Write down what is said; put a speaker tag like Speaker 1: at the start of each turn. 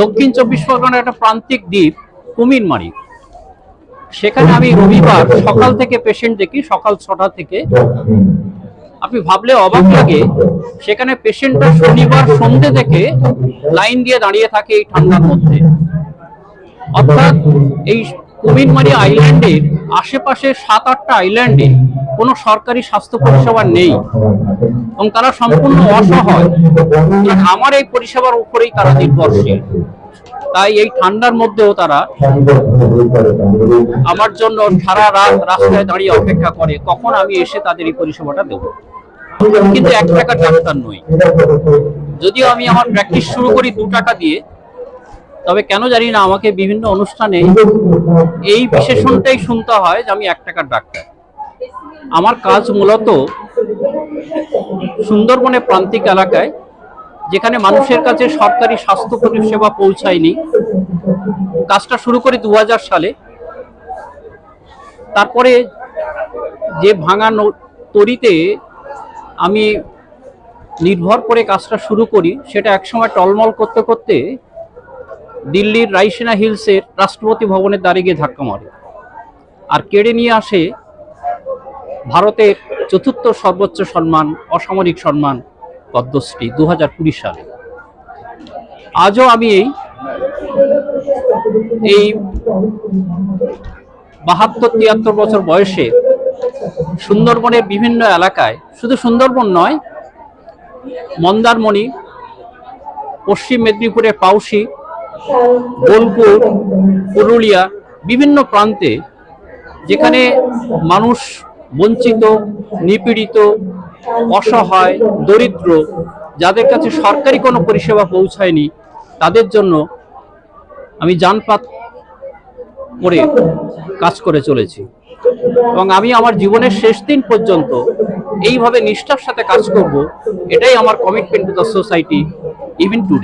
Speaker 1: দক্ষিণ চব্বিশ পরগনার একটা প্রান্তিক দ্বীপ, কুমিরমারি। সেখানে আমি রবিবার সকাল থেকে পেশেন্ট দেখি, সকাল ছটা থেকে। আপনি ভাবলে অবাক লাগে, সেখানে পেশেন্টরা শনিবার সন্ধ্যে থেকে লাইন দিয়ে দাঁড়িয়ে থাকে এই ঠান্ডার মধ্যে। অর্থাৎ এই কুমিরমারি আইল্যান্ডের আশেপাশে সাত আটটা আইল্যান্ডে কোনো সরকারি স্বাস্থ্য পরিষেবা নেই। এবং তারা সম্পূর্ণ অসহায়। আমার এই পরিষেবার উপরেই তারা নির্ভরশীল। তাই এই ঠান্ডার মধ্যেও তারা আমার জন্য সারা রাত রাস্তায় দাঁড়িয়ে অপেক্ষা করে, কখন আমি এসে তাদের এই পরিষেবাটা দেবো। কিন্তু এক টাকার ডাক্তার নই। যদিও আমি আমার প্র্যাকটিস শুরু করি দু টাকা দিয়ে তবে কেন জানি না আমাকে বিভিন্ন অনুষ্ঠানে এই বিশেষণটাই শুনতে হয় যে আমি এক টাকার ডাক্তার। আমার কাজ মূলত সুন্দরবনে প্রান্তিক এলাকায়, যেখানে মানুষের কাছে সরকারি স্বাস্থ্য পরিষেবা পৌঁছায়নি। কাজটা শুরু করি দু হাজার সালে। তারপরে যে ভাঙা তরিতে আমি নির্ভর করে কাজটা শুরু করি, সেটা একসময় টলমল করতে করতে দিল্লির রাইসিনা হিলসের রাষ্ট্রপতি ভবনের দ্বারে গিয়ে ধাক্কা মারে। আর কেড়ে নিয়ে আসে ভারতের চতুর্থ সর্বোচ্চ সম্মান, অসামরিক সম্মান পদ্মশ্রী দু হাজার কুড়ি সালে। আজও আমি এই এই বাহাত্তর তিয়াত্তর বছর বয়সে সুন্দরবনের বিভিন্ন এলাকায়, শুধু সুন্দরবন নয়, মন্দারমণি, পশ্চিম মেদিনীপুরের পাউসি বোলপুর, পুরুলিয়া, বিভিন্ন প্রান্তে যেখানে মানুষ বঞ্চিত, নিপীড়িত, অসহায়, দরিদ্র, যাদের কাছে সরকারি কোনো পরিষেবা পৌঁছায়নি, তাদের জন্য আমি যানপাত করে কাজ করে চলেছি। এবং আমি আমার জীবনের শেষ দিন পর্যন্ত এইভাবে নিষ্ঠার সাথে কাজ করব, এটাই আমার commitment to the society even today